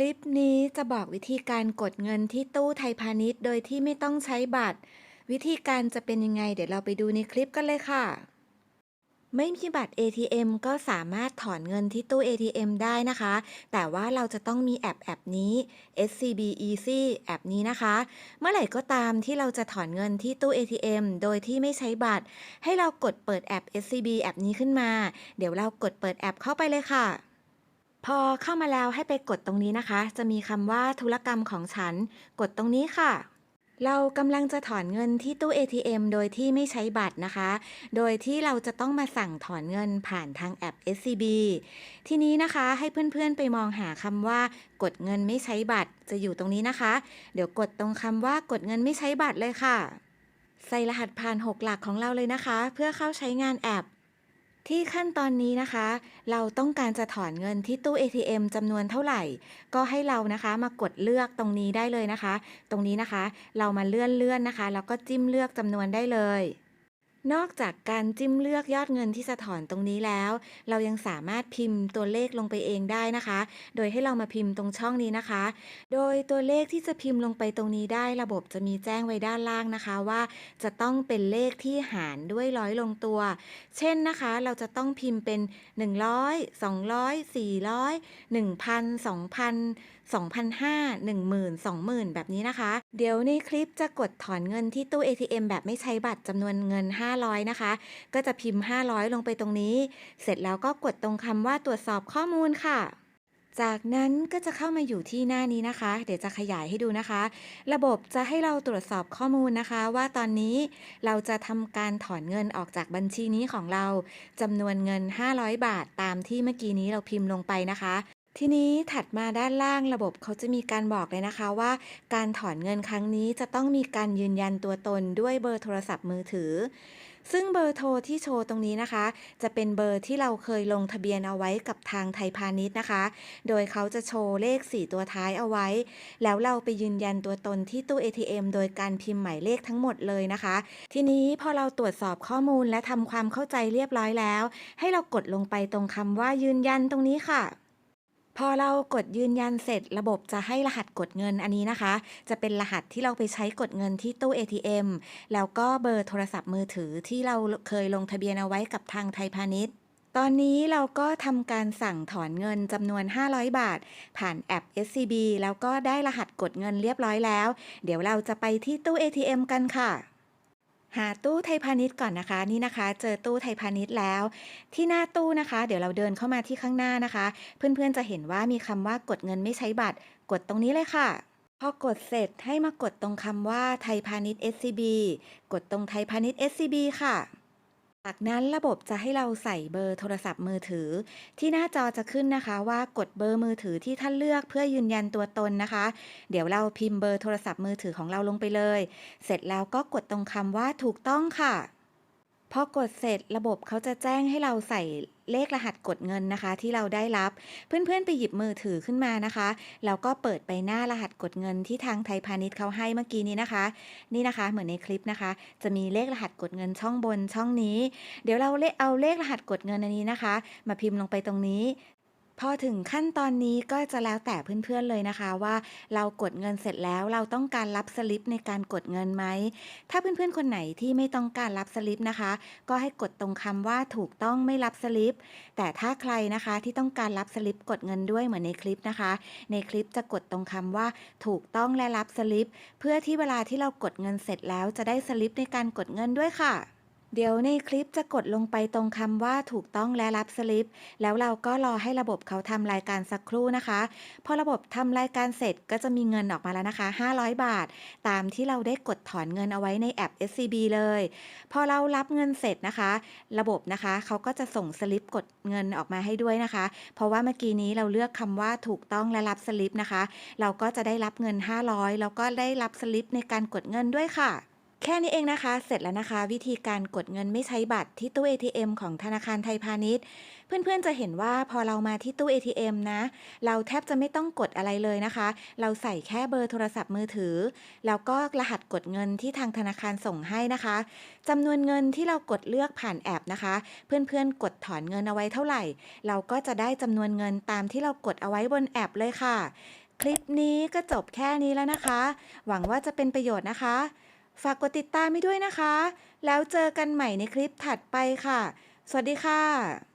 ลิปนี้จะบอกวิธีการกดเงินที่ตู้ไทยพาณิชย์ โดยที่ไม่ต้องใช้บัตร วิธีการจะเป็นยังไง เดี๋ยวเราไปดูในคลิปกันเลยค่ะ ไม่มีบัตร ATM ก็สามารถถอนเงินที่ตู้ ATM ได้นะคะ แต่ว่าเราจะต้องมีแอปแอปนี้ SCB Easy แอปนี้นะคะ เมื่อไหร่ก็ตามที่เราจะถอนเงินที่ตู้ ATM โดยที่ไม่ใช้บัตร ให้เรากดเปิดแอป SCB แอปนี้ขึ้นมา เดี๋ยวเรากดเปิดแอปเข้าไปเลยค่ะ พอเข้ามาแล้วให้ไปกดตรงนี้นะคะ จะมีคำว่าธุรกรรมของฉัน กดตรงนี้ค่ะ เรากำลังจะถอนเงินที่ตู้ ATM โดยที่ไม่ใช้บัตรนะคะ โดยที่เราจะต้องมาสั่งถอนเงินผ่านทางแอป SCB ทีนี้นะคะให้เพื่อนๆไปมองหาคำว่า กดเงินไม่ใช้บัตรจะอยู่ตรงนี้นะคะ เดี๋ยวกดตรงคำว่ากดเงินไม่ใช้บัตรเลยค่ะ ใส่รหัสผ่าน 6 หลักของเราเลยนะคะ เพื่อเข้าใช้งานแอป ที่ขั้นตอนนี้นะคะ เราต้องการจะถอนเงินที่ตู้ ATM จำนวนเท่าไหร่ ก็ให้เรานะคะมากดเลือกตรงนี้ได้เลยนะคะ ตรงนี้นะคะ เรามาเลื่อนเลื่อนนะคะแล้วก็จิ้มเลือกจำนวนได้เลย นอกจากการจิ้มเลือกยอดเงินที่จะถอนตรงนี้แล้ว เรายังสามารถพิมพ์ตัวเลขลงไปเองได้นะคะ โดยให้เรามาพิมพ์ตรงช่องนี้นะคะ โดยตัวเลขที่จะพิมพ์ลงไปตรงนี้ได้ ระบบจะมีแจ้งไว้ด้านล่างนะคะว่า จะต้องเป็นเลขที่หารด้วยร้อยลงตัว เช่นนะคะ เราจะต้องพิมพ์เป็น 100 200 400 1,000 2,000 2,500 10,000 20,000 แบบนี้นะคะ เดี๋ยวในคลิปจะกดถอนเงินที่ตู้ ATM แบบไม่ใช้บัตรจำนวนเงิน500 นะคะ ก็จะพิมพ์ 500 ลงไปตรงนี้ เสร็จแล้วก็กดตรงคำว่าตรวจสอบข้อมูลค่ะจากนั้นก็จะเข้ามาอยู่ที่หน้านี้นะคะ เดี๋ยวจะขยายให้ดูนะคะ ระบบจะให้เราตรวจสอบข้อมูลนะคะ ว่าตอนนี้เราจะทำการถอนเงินออกจากบัญชีนี้ของเราจำนวนเงิน 500 บาทตามที่เมื่อกี้นี้เราพิมพ์ลงไปนะคะ ทีนี้ถัดมาด้านล่างระบบเขาจะมีการบอกเลยนะคะว่า การถอนเงินครั้งนี้จะต้องมีการยืนยันตัวตนด้วยเบอร์โทรศัพท์มือถือ ซึ่งเบอร์โทรที่โชว์ตรงนี้นะคะ จะเป็นเบอร์ที่เราเคยลงทะเบียนเอาไว้กับทางไทยพาณิชย์นะคะ โดยเขาจะโชว์เลข 4 ตัวท้ายเอาไว้ แล้วเราไปยืนยันตัวตนที่ตู้ ATM โดยการพิมพ์หมายเลขทั้งหมดเลยนะคะ ทีนี้พอเราตรวจสอบข้อมูลและทำความเข้าใจเรียบร้อยแล้ว ให้เรากดลงไปตรงคำว่ายืนยันตรงนี้ค่ะ พอเรากดยืนยันเสร็จระบบจะให้รหัสกดเงินอันนี้นะคะ จะเป็นรหัสที่เราไปใช้กดเงินที่ตู้ ATM แล้วก็เบอร์โทรศัพท์มือถือที่เราเคยลงทะเบียนเอาไว้กับทางไทยพาณิชย์ตอนนี้เราก็ทำการสั่งถอนเงินจำนวน 500 บาท ผ่านแอป SCB แล้วก็ได้รหัสกดเงินเรียบร้อยแล้ว เดี๋ยวเราจะไปที่ตู้ ATM กันค่ะ หาตู้ไทยพาณิชย์ก่อนนะคะนี่นะคะ เจอตู้ไทยพาณิชย์แล้ว ที่หน้าตู้นะคะ เดี๋ยวเราเดินเข้ามาที่ข้างหน้านะคะ เพื่อนๆจะเห็นว่ามีคำว่ากดเงินไม่ใช้บัตร กดตรงนี้เลยค่ะพอกดเสร็จให้มากดตรงคำว่าไทยพาณิชย์ SCB กดตรงไทยพาณิชย์ SCB ค่ะ จากนั้นระบบจะให้เราใส่เบอร์โทรศัพท์มือถือ ที่หน้าจอจะขึ้นนะคะว่ากดเบอร์มือถือที่ท่านเลือกเพื่อยืนยันตัวตนนะคะ เดี๋ยวเราพิมพ์เบอร์โทรศัพท์มือถือของเราลงไปเลย เสร็จแล้วก็กดตรงคำว่าถูกต้องค่ะพอกดเสร็จระบบเขาจะแจ้งให้เราใส่ เลขรหัสกดเงินนะคะ ที่เราได้รับ เพื่อนๆไปหยิบมือถือขึ้นมานะคะแล้วก็เปิดไปหน้ารหัสกดเงินที่ทางไทยพาณิชย์เขาให้เมื่อกี้นี้นะคะ นี่นะคะเหมือนในคลิปนะคะ จะมีเลขรหัสกดเงินช่องบนช่องนี้ เดี๋ยวเราเลเอาเลขรหัสกดเงินอันนี้นะคะ มาพิมพ์ลงไปตรงนี้ พอถึงขั้นตอนนี้ก็จะแล้วแต่เพื่อนๆเลยนะคะว่า เรากดเงินเสร็จแล้วเราต้องการรับสลิปในการกดเงินไหม ถ้าเพื่อนๆคนไหนที่ไม่ต้องการรับสลิปนะคะ ก็ให้กดตรงคำว่าถูกต้องไม่รับสลิป แต่ถ้าใครนะคะที่ต้องการรับสลิปกดเงินด้วยเหมือนในคลิปนะคะ ในคลิปจะกดตรงคำว่าถูกต้องและรับสลิป เพื่อที่เวลาที่เรากดเงินเสร็จแล้วจะได้สลิปในการกดเงินด้วยค่ะ เดี๋ยวในคลิปจะกดลงไปตรงคำว่าถูกต้องและรับสลิป แล้วเราก็รอให้ระบบเขาทำรายการสักครู่นะคะ พอระบบทำรายการเสร็จก็จะมีเงินออกมาแล้วนะคะ 500 บาท ตามที่เราได้กดถอนเงินเอาไว้ในแอป SCB เลย พอเรารับเงินเสร็จนะคะ ระบบนะคะเขาก็จะส่งสลิปกดเงินออกมาให้ด้วยนะคะ เพราะว่าเมื่อกี้นี้เราเลือกคำว่าถูกต้องและรับสลิปนะคะ เราก็จะได้รับเงิน 500 แล้วก็ได้รับสลิปในการกดเงินด้วยค่ะ แค่นี้เองนะคะ เสร็จแล้วนะคะ วิธีการกดเงินไม่ใช้บัตรที่ตู้ ATM ของธนาคารไทยพาณิชย์ เพื่อนๆจะเห็นว่าพอเรามาที่ตู้ ATM นะ เราแทบจะไม่ต้องกดอะไรเลยนะคะ เราใส่แค่เบอร์โทรศัพท์มือถือ แล้วก็รหัสกดเงินที่ทางธนาคารส่งให้นะคะจำนวนเงินที่เรากดเลือกผ่านแอปนะคะ เพื่อนๆกดถอนเงินเอาไว้เท่าไหร่ เราก็จะได้จำนวนเงินตามที่เรากดเอาไว้บนแอปเลยค่ะ คลิปนี้ก็จบแค่นี้แล้วนะคะ หวังว่าจะเป็นประโยชน์นะคะ ฝากกดติดตามให้ด้วยนะคะ แล้วเจอกันใหม่ในคลิปถัดไปค่ะ สวัสดีค่ะ